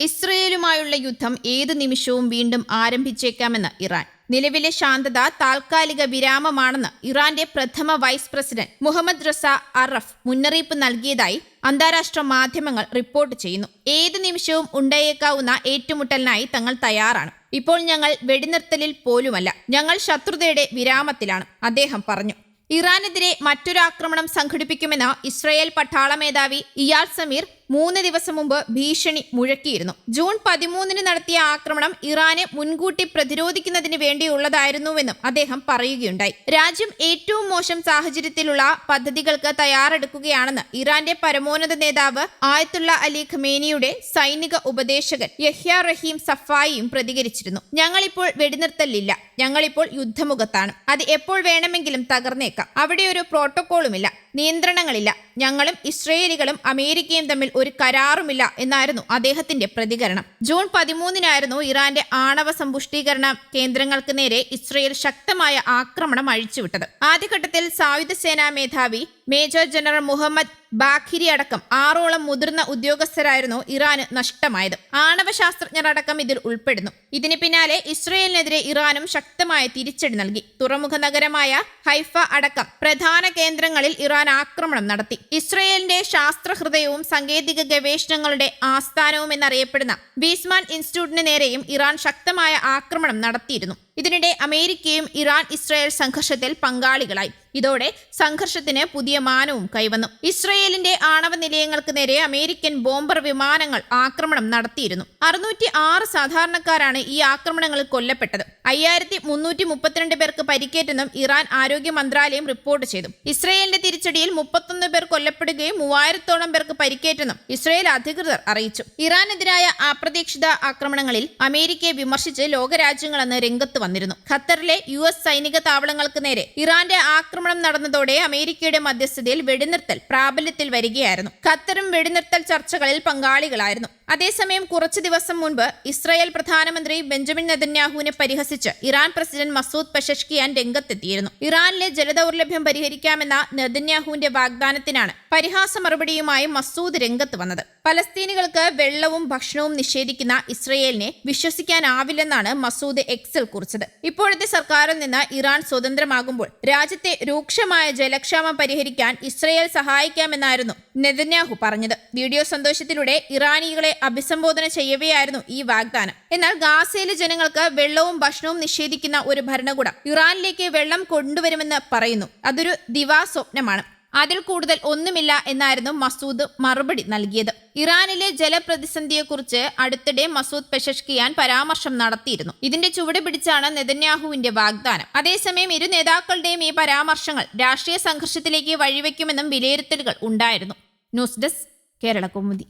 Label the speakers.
Speaker 1: ഇസ്രയേലുമായുള്ള യുദ്ധം ഏതു നിമിഷവും വീണ്ടും ആരംഭിച്ചേക്കാമെന്ന് ഇറാൻ. നിലവിലെ ശാന്തത താൽക്കാലിക വിരാമമാണെന്ന് ഇറാന്റെ പ്രഥമ vice president Mohammad Reza Aref മുന്നറിയിപ്പ് നൽകിയതായി അന്താരാഷ്ട്ര മാധ്യമങ്ങൾ റിപ്പോർട്ട് ചെയ്യുന്നു. ഏത് നിമിഷവും ഉണ്ടായേക്കാവുന്ന ഏറ്റുമുട്ടലിനായി തങ്ങൾ തയ്യാറാണ്. ഇപ്പോൾ ഞങ്ങൾ വെടിനിർത്തലിൽ പോലുമല്ല. ഞങ്ങൾ ശത്രുതയുടെ വിരാമത്തിലാണ് അദ്ദേഹം പറഞ്ഞു. ഇറാനെതിരെ മറ്റൊരു ആക്രമണം സംഘടിപ്പിക്കുമെന്ന് ഇസ്രയേൽ പട്ടാള മേധാവി ഇയാൽ സമീർ മൂന്ന് ദിവസം മുമ്പ് ഭീഷണി മുഴക്കിയിരുന്നു. ജൂൺ പതിമൂന്നിന് നടത്തിയ ആക്രമണം ഇറാനെ മുൻകൂട്ടി പ്രതിരോധിക്കുന്നതിന് വേണ്ടിയുള്ളതായിരുന്നുവെന്നും അദ്ദേഹം പറയുകയുണ്ടായി. രാജ്യം ഏറ്റവും മോശം സാഹചര്യത്തിലുള്ള പദ്ധതികൾക്ക് തയ്യാറെടുക്കുകയാണെന്ന് ഇറാന്റെ പരമോന്നത നേതാവ് ആയത്തുള്ള അലി ഖമേനിയുടെ സൈനിക ഉപദേശകൻ യഹ്യ റഹീം സഫായിയും പ്രതികരിച്ചിരുന്നു. ഞങ്ങളിപ്പോൾ വെടിനിർത്തലില്ല. ഞങ്ങളിപ്പോൾ യുദ്ധമുഖത്താണ്. അത് എപ്പോൾ വേണമെങ്കിലും തകർന്നേക്കാം. അവിടെ ഒരു പ്രോട്ടോക്കോളുമില്ല. നിയന്ത്രണങ്ങളില്ല. ഞങ്ങളും ഇസ്രയേലികളും അമേരിക്കയും തമ്മിൽ ഒരു കരാറുമില്ല എന്നായിരുന്നു അദ്ദേഹത്തിന്റെ പ്രതികരണം. ജൂൺ പതിമൂന്നിനായിരുന്നു ഇറാന്റെ ആണവ സമ്പുഷ്ടീകരണ കേന്ദ്രങ്ങൾക്ക് നേരെ ഇസ്രയേൽ ശക്തമായ ആക്രമണം അഴിച്ചുവിട്ടത്. ആദ്യഘട്ടത്തിൽ സായുധ സേനാ മേധാവി മേജർ ജനറൽ മുഹമ്മദ് ബാഖിരി അടക്കം ആറോളം മുതിർന്ന ഉദ്യോഗസ്ഥരായിരുന്നു ഇറാന് നഷ്ടമായത്. ആണവ ശാസ്ത്രജ്ഞരടക്കം ഇതിൽ ഉൾപ്പെടുന്നു. ഇതിന് പിന്നാലെ ഇസ്രയേലിനെതിരെ ഇറാനും ശക്തമായ തിരിച്ചടി നൽകി. തുറമുഖ നഗരമായ ഹൈഫ അടക്കം പ്രധാന കേന്ദ്രങ്ങളിൽ ഇറാൻ ആക്രമണം നടത്തി. ഇസ്രയേലിന്റെ ശാസ്ത്രഹൃദയവും സാങ്കേതിക ഗവേഷണങ്ങളുടെ ആസ്ഥാനവും എന്നറിയപ്പെടുന്ന ബീസ്മാൻ ഇൻസ്റ്റിറ്റ്യൂട്ടിന് നേരെയും ഇറാൻ ശക്തമായ ആക്രമണം നടത്തിയിരുന്നു. ഇതിനിടെ അമേരിക്കയും ഇറാൻ ഇസ്രായേൽ സംഘർഷത്തിൽ പങ്കാളികളായി. ഇതോടെ സംഘർഷത്തിന് പുതിയ മാനവും കൈവന്നു. ഇസ്രയേലിന്റെ ആണവ നിലയങ്ങൾക്ക് നേരെ അമേരിക്കൻ ബോംബർ വിമാനങ്ങൾ ആക്രമണം നടത്തിയിരുന്നു. അറുന്നൂറ്റി ആറ് സാധാരണക്കാരാണ് ഈ ആക്രമണങ്ങളിൽ കൊല്ലപ്പെട്ടത്. അയ്യായിരത്തി മുന്നൂറ്റി മുപ്പത്തിരണ്ട് പേർക്ക് പരിക്കേറ്റെന്നും ഇറാൻ ആരോഗ്യ മന്ത്രാലയം റിപ്പോർട്ട് ചെയ്തു. ഇസ്രയേലിന്റെ തിരിച്ചടിയിൽ മുപ്പത്തൊന്ന് പേർ കൊല്ലപ്പെടുകയും മൂവായിരത്തോളം പേർക്ക് പരിക്കേറ്റെന്നും ഇസ്രയേൽ അധികൃതർ അറിയിച്ചു. ഇറാനെതിരായ അപ്രതീക്ഷിത ആക്രമണങ്ങളിൽ അമേരിക്കയെ വിമർശിച്ച് ലോകരാജ്യങ്ങളെന്ന് രംഗത്ത് വന്നിരുന്നു. ഖത്തറിലെ യു സൈനിക താവളങ്ങൾക്ക് നേരെ ഇറാന്റെ ആക്രമണം നടന്നതോടെ അമേരിക്കയുടെ മധ്യസ്ഥതയിൽ വെടിനിർത്തൽ പ്രാബല്യത്തിൽ വരികയായിരുന്നു. ഖത്തറും വെടിനിർത്തൽ ചർച്ചകളിൽ പങ്കാളികളായിരുന്നു. അതേസമയം കുറച്ചു ദിവസം മുൻപ് ഇസ്രായേൽ പ്രധാനമന്ത്രി ബെഞ്ചമിൻ നെതന്യാഹുവിനെ പരിഹസിച്ച് ഇറാൻ പ്രസിഡന്റ് മസൂദ് പെഷഷ്കിയാൻ രംഗത്തെത്തിയിരുന്നു. ഇറാനിലെ ജലദൗർലഭ്യം പരിഹരിക്കാമെന്ന നെതന്യാഹുവിന്റെ വാഗ്ദാനത്തിനാണ് പരിഹാസ മറുപടിയുമായി മസൂദ് രംഗത്ത് വന്നത്. പലസ്തീനികൾക്ക് വെള്ളവും ഭക്ഷണവും നിഷേധിക്കുന്ന ഇസ്രയേലിനെ വിശ്വസിക്കാനാവില്ലെന്നാണ് മസൂദ് എക്സിൽ കുറിച്ചത്. ഇപ്പോഴത്തെ സർക്കാരിൽ നിന്ന് ഇറാൻ സ്വതന്ത്രമാകുമ്പോൾ രാജ്യത്തെ രൂക്ഷമായ ജലക്ഷാമം പരിഹരിക്കാൻ ഇസ്രയേൽ സഹായിക്കാമെന്നായിരുന്നു നെതന്യാഹു പറഞ്ഞത്. വീഡിയോ സന്തോഷത്തിലൂടെ ഇറാനികളെ അഭിസംബോധന ചെയ്യവെയായിരുന്നു ഈ വാഗ്ദാനം. എന്നാൽ ഗാസയിലെ ജനങ്ങൾക്ക് വെള്ളവും ഭക്ഷണവും നിഷേധിക്കുന്ന ഒരു ഭരണകൂടം ഇറാനിലേക്ക് വെള്ളം കൊണ്ടുവരുമെന്ന് പറയുന്നു. അതൊരു ദിവാസ്വപ്നമാണ് അതിൽ കൂടുതൽ ഒന്നുമില്ല എന്നായിരുന്നു മസൂദ് മറുപടി നൽകിയത്. ഇറാനിലെ ജലപ്രതിസന്ധിയെക്കുറിച്ച് അടുത്തിടെ മസൂദ് പെഷഷ്കിയാൻ പരാമർശം നടത്തിയിരുന്നു. ഇതിന്റെ ചുവട് പിടിച്ചാണ് നെതന്യാഹുവിന്റെ വാഗ്ദാനം. അതേസമയം ഇരു നേതാക്കളുടെയും ഈ പരാമർശങ്ങൾ രാഷ്ട്രീയ സംഘർഷത്തിലേക്ക് വഴിവെക്കുമെന്നും വിലയിരുത്തലുകൾ ഉണ്ടായിരുന്നു. News desk Kerala Kaumudi.